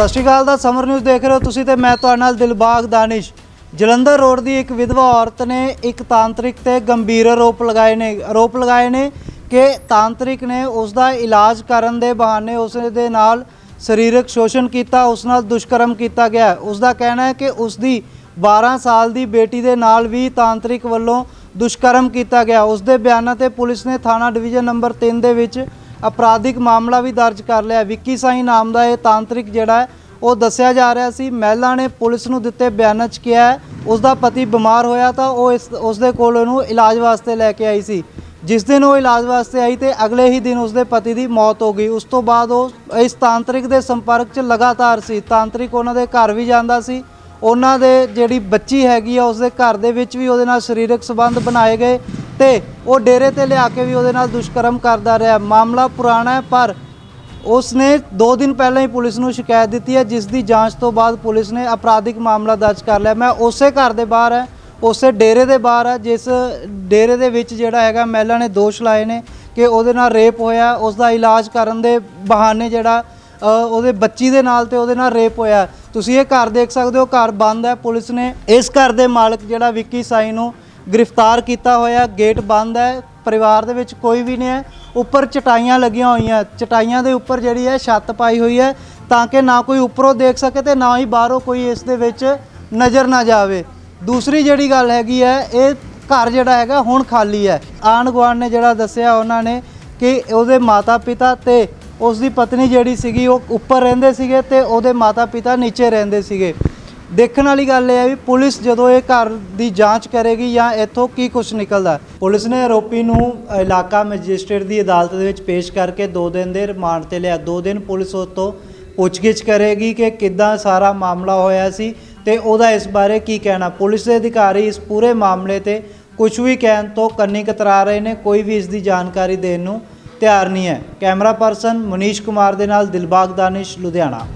ਸਤਿ ਸ਼੍ਰੀ ਅਕਾਲ ਦਾ summer news ਦੇਖ ਰਹੇ ਹੋ ਤੁਸੀਂ ਤੇ ਮੈਂ ਤੁਹਾਡੇ ਨਾਲ ਦਿਲਬਾਗ ਦਾਨਿਸ਼। ਜਲੰਧਰ ਰੋਡ ਦੀ ਇੱਕ ਵਿਧਵਾ ਔਰਤ ਨੇ ਇੱਕ ਤਾਂਤਰਿਕ ਤੇ ਗੰਭੀਰ ਆਰੋਪ ਲਗਾਏ ਨੇ, ਆਰੋਪ ਲਗਾਏ ਨੇ ਕਿ ਤਾਂਤਰਿਕ ਨੇ ਉਸ ਦਾ ਇਲਾਜ ਕਰਨ ਦੇ ਬਹਾਨੇ ਉਸ ਦੇ ਨਾਲ ਸਰੀਰਕ ਸ਼ੋਸ਼ਣ ਕੀਤਾ, ਉਸ ਨਾਲ ਦੁਸ਼ਕਰਮ ਕੀਤਾ ਗਿਆ। ਉਸ ਦਾ ਕਹਿਣਾ ਹੈ ਕਿ ਉਸ ਦੀ 12 ਸਾਲ ਦੀ ਬੇਟੀ ਦੇ ਨਾਲ ਵੀ ਤਾਂਤਰਿਕ ਵੱਲੋਂ ਦੁਸ਼ਕਰਮ ਕੀਤਾ ਗਿਆ। ਉਸ ਦੇ ਬਿਆਨਾਂ ਤੇ ਪੁਲਿਸ ਨੇ ਥਾਣਾ ਡਿਵੀਜ਼ਨ ਨੰਬਰ 3 ਦੇ ਵਿੱਚ ਅਪਰਾਧਿਕ ਮਾਮਲਾ ਵੀ ਦਰਜ ਕਰ ਲਿਆ। ਵਿੱਕੀ ਸਾਈ ਨਾਮ ਦਾ ਇਹ ਤਾਂਤਰਿਕ ਜਿਹੜਾ ਉਹ ਦੱਸਿਆ ਜਾ ਰਿਹਾ ਸੀ। ਮਹਿਲਾ ਨੇ ਪੁਲਿਸ ਨੂੰ ਦਿੱਤੇ ਬਿਆਨਾਂ 'ਚ ਕਿਹਾ ਹੈ ਉਸ ਦਾ ਪਤੀ ਬਿਮਾਰ ਹੋਇਆ ਤਾਂ ਉਹ ਇਸ ਉਸ ਦੇ ਕੋਲ ਉਹਨੂੰ ਇਲਾਜ ਵਾਸਤੇ ਲੈ ਕੇ ਆਈ ਸੀ। ਜਿਸ ਦਿਨ ਉਹ ਇਲਾਜ ਵਾਸਤੇ ਆਈ ਤੇ ਅਗਲੇ ਹੀ ਦਿਨ ਉਸਦੇ ਪਤੀ ਦੀ ਮੌਤ ਹੋ ਗਈ। ਉਸ ਤੋਂ ਬਾਅਦ ਉਹ ਇਸ ਤਾਂਤਰਿਕ ਦੇ ਸੰਪਰਕ 'ਚ ਲਗਾਤਾਰ ਸੀ। ਤਾਂਤਰਿਕ ਉਹਨਾਂ ਦੇ ਘਰ ਵੀ ਜਾਂਦਾ ਸੀ। ਉਹਨਾਂ ਦੇ ਜਿਹੜੀ ਬੱਚੀ ਹੈਗੀ ਆ, ਉਸਦੇ ਘਰ ਦੇ ਵਿੱਚ ਵੀ ਉਹਦੇ ਨਾਲ ਸਰੀਰਕ ਸੰਬੰਧ ਬਣਾਏ ਗਏ। ਤੇ ਉਹ ਡੇਰੇ ਤੇ ਲਿਆ ਕੇ ਵੀ ਉਹਦੇ ਨਾਲ ਦੁਸ਼ਕਰਮ ਕਰਦਾ ਰਿਹਾ। ਮਾਮਲਾ ਪੁਰਾਣਾ ਹੈ, ਪਰ ਉਸ ਨੇ 2 ਦਿਨ ਪਹਿਲਾਂ ਹੀ ਪੁਲਿਸ ਨੂੰ ਸ਼ਿਕਾਇਤ ਦਿੱਤੀ ਹੈ, ਜਿਸ ਦੀ ਜਾਂਚ ਤੋਂ ਬਾਅਦ ਪੁਲਿਸ ਨੇ ਅਪਰਾਧਿਕ ਮਾਮਲਾ ਦਰਜ ਕਰ ਲਿਆ। ਮੈਂ ਉਸੇ ਘਰ ਦੇ ਬਾਹਰ ਹੈ, ਉਸੇ ਡੇਰੇ ਦੇ ਬਾਹਰ ਹੈ, ਜਿਸ ਡੇਰੇ ਦੇ ਵਿੱਚ ਜਿਹੜਾ ਹੈਗਾ, ਮਹਿਲਾ ਨੇ ਦੋਸ਼ ਲਾਏ ਨੇ ਕਿ ਉਹਦੇ ਨਾਲ ਰੇਪ ਹੋਇਆ। ਉਸ ਦਾ ਇਲਾਜ ਕਰਨ ਦੇ ਬਹਾਨੇ ਜਿਹੜਾ ਉਹਦੇ ਬੱਚੀ ਦੇ ਨਾਲ ਤੇ ਉਹਦੇ ਨਾਲ ਰੇਪ ਹੋਇਆ। ਤੁਸੀਂ ਇਹ ਘਰ ਦੇਖ ਸਕਦੇ ਹੋ, ਘਰ ਬੰਦ ਹੈ। ਪੁਲਿਸ ਨੇ ਇਸ ਘਰ ਦੇ ਮਾਲਕ ਜਿਹੜਾ ਵਿੱਕੀ ਸਾਈ ਨੂੰ ਗ੍ਰਿਫਤਾਰ ਕੀਤਾ ਹੋਇਆ, ਗੇਟ ਬੰਦ ਹੈ, ਪਰਿਵਾਰ ਦੇ ਵਿੱਚ ਕੋਈ ਵੀ ਨਹੀਂ ਹੈ। ਉੱਪਰ ਚਟਾਈਆਂ ਲੱਗੀਆਂ ਹੋਈਆਂ, ਚਟਾਈਆਂ ਦੇ ਉੱਪਰ ਜਿਹੜੀ ਹੈ ਛੱਤ ਪਾਈ ਹੋਈ ਹੈ, ਤਾਂ ਕਿ ਨਾ ਕੋਈ ਉੱਪਰੋਂ ਦੇਖ ਸਕੇ ਤੇ ਨਾ ਹੀ ਬਾਹਰੋਂ ਕੋਈ ਇਸ ਦੇ ਵਿੱਚ ਨਜ਼ਰ ਨਾ ਜਾਵੇ। ਦੂਸਰੀ ਜਿਹੜੀ ਗੱਲ ਹੈਗੀ ਹੈ, ਇਹ ਘਰ ਜਿਹੜਾ ਹੈਗਾ ਹੁਣ ਖਾਲੀ ਹੈ। ਆਂਢ ਗੁਆਂਢ ਨੇ ਜਿਹੜਾ ਦੱਸਿਆ, ਉਹਨਾਂ ਨੇ ਕਿ ਉਹਦੇ ਮਾਤਾ ਪਿਤਾ ਤੇ ਉਸ ਦੀ ਪਤਨੀ ਜਿਹੜੀ ਸੀਗੀ, ਉਹ ਉੱਪਰ ਰਹਿੰਦੇ ਸੀਗੇ ਤੇ ਉਹਦੇ ਮਾਤਾ ਪਿਤਾ ਨੀਚੇ ਰਹਿੰਦੇ ਸੀਗੇ। ਦੇਖਣ ਵਾਲੀ ਗੱਲ ਇਹ ਹੈ ਵੀ ਪੁਲਿਸ ਜਦੋਂ ਇਹ ਘਰ ਦੀ ਜਾਂਚ ਕਰੇਗੀ ਜਾਂ ਇੱਥੋਂ ਕੀ ਕੁਝ ਨਿਕਲਦਾ। ਪੁਲਿਸ ਨੇ ਆਰੋਪੀ ਨੂੰ ਇਲਾਕਾ ਮੈਜਿਸਟ੍ਰੇਟ ਦੀ ਅਦਾਲਤ ਦੇ ਵਿੱਚ ਪੇਸ਼ ਕਰਕੇ 2 ਦਿਨ ਦੇ ਰਿਮਾਂਡ ਤੇ ਲਿਆ। 2 ਦਿਨ ਪੁਲਿਸ ਉਸ ਤੋਂ ਪੁੱਛਗਿੱਛ ਕਰੇਗੀ ਕਿ ਕਿੱਦਾਂ ਸਾਰਾ ਮਾਮਲਾ ਹੋਇਆ ਸੀ ਤੇ ਉਹਦਾ ਇਸ ਬਾਰੇ ਕੀ ਕਹਿਣਾ। ਪੁਲਿਸ ਦੇ ਅਧਿਕਾਰੀ ਇਸ ਪੂਰੇ ਮਾਮਲੇ ਤੇ ਕੁਝ ਵੀ ਕਹਿਣ ਤੋਂ ਕੰਨੀ ਕਤਰਾ ਰਹੇ ਨੇ, ਕੋਈ ਵੀ ਇਸ ਦੀ ਜਾਣਕਾਰੀ ਦੇਣ ਨੂੰ ਤਿਆਰ ਨਹੀਂ ਹੈ। ਕੈਮਰਾ ਪਰਸਨ ਮਨੀਸ਼ ਕੁਮਾਰ ਦੇ ਨਾਲ ਦਿਲਬਾਗ ਦਾਨਿਸ਼, ਲੁਧਿਆਣਾ।